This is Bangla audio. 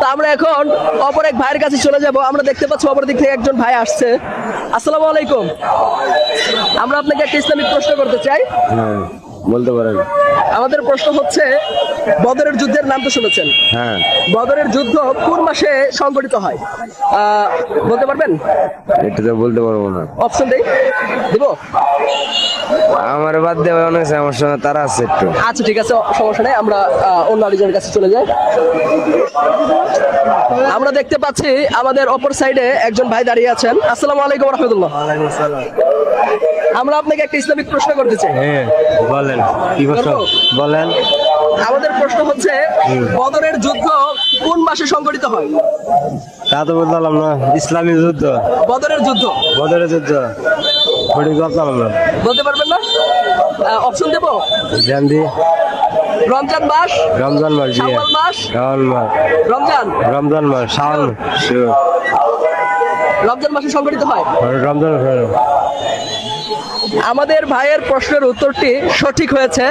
তো আমরা এখন অপর এক ভাইয়ের কাছে চলে যাব। আমরা দেখতে পাচ্ছি অপর দিক থেকে একজন ভাই আসছে। আসসালামু আলাইকুম। আমরা আপনাকে একটা ইসলামিক প্রশ্ন করতে চাই। হ্যাঁ। বলতে পারেন। আমাদের প্রশ্ন হচ্ছে বদরের যুদ্ধের নাম তো শুনেছেন। হ্যাঁ। বদরের যুদ্ধ কোন মাসে সংগঠিত হয়? আহ, বলতে পারবেন? এটা তো বলতে পারব না। অপশন দেই? দিব? আমার বাদ দেওয়া অনেক আছে, আমার সঙ্গে তারা আছে একটু। আচ্ছা ঠিক আছে সমস্যা নেই আমরা অন্য আরেকজনের কাছে চলে যাই। আমরা দেখতে পাচ্ছি আমাদের অপর সাইডে একজন ভাই দাঁড়িয়ে আছেন। আসসালামু আলাইকুম রহমতুল্লাহ। আমরা আপনাকে একটা ইসলামিক প্রশ্ন করতে চাই। হ্যাঁ বলেন কি প্রশ্ন? বলেন। আমাদের প্রশ্ন হচ্ছে বদরের যুদ্ধ কোন মাসে সংগঠিত হয়? তা তো বলতে পারলাম না ইসলামী যুদ্ধ। বদরের যুদ্ধ। বদরের যুদ্ধ। সঠিক বলতে পারলাম বলতে পারবেন না? অপশন দেব? জানদি রমজান মাস? রমজান মাস শাওয়াল মাস? শাওয়াল মাস। রমজান? রমজান মাস শাওয়াল. রমজান মাসে সংগঠিত হয় রমজান মাস। আমাদের ভাইয়ের প্রশ্নের উত্তরটি সঠিক হয়েছে।